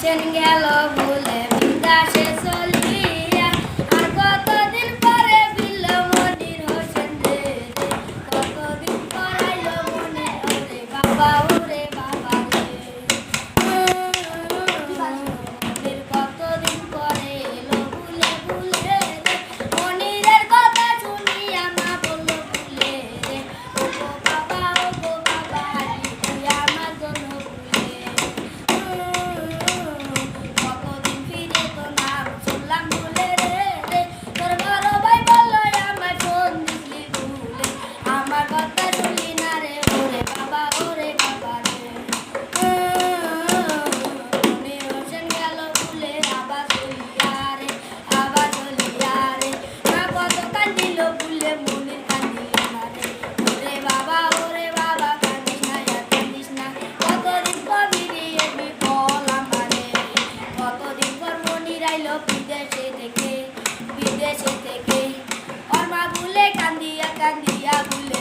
Chân 不累 ফিরাইলো বিদেশে থেকে বিদেশে থেকে। ওর মা বলে কান্দিয়া কান্দিয়া বলে